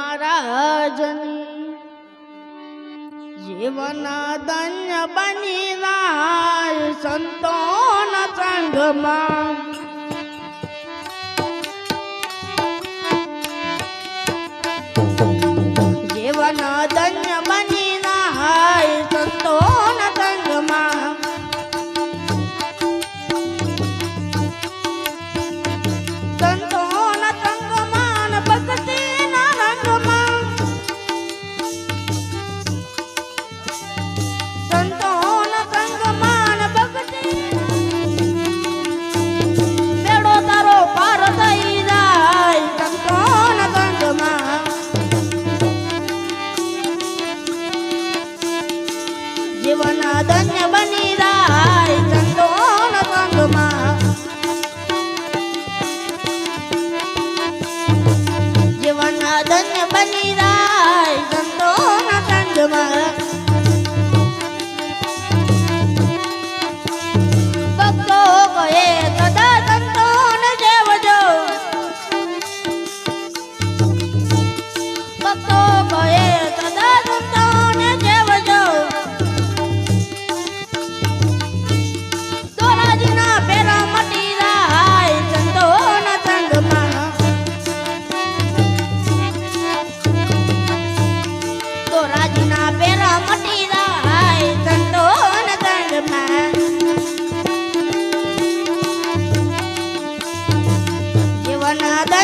મહારાજની. જીવન ધન્ય બની રાય સંતોના સંઘમાં. मदन बली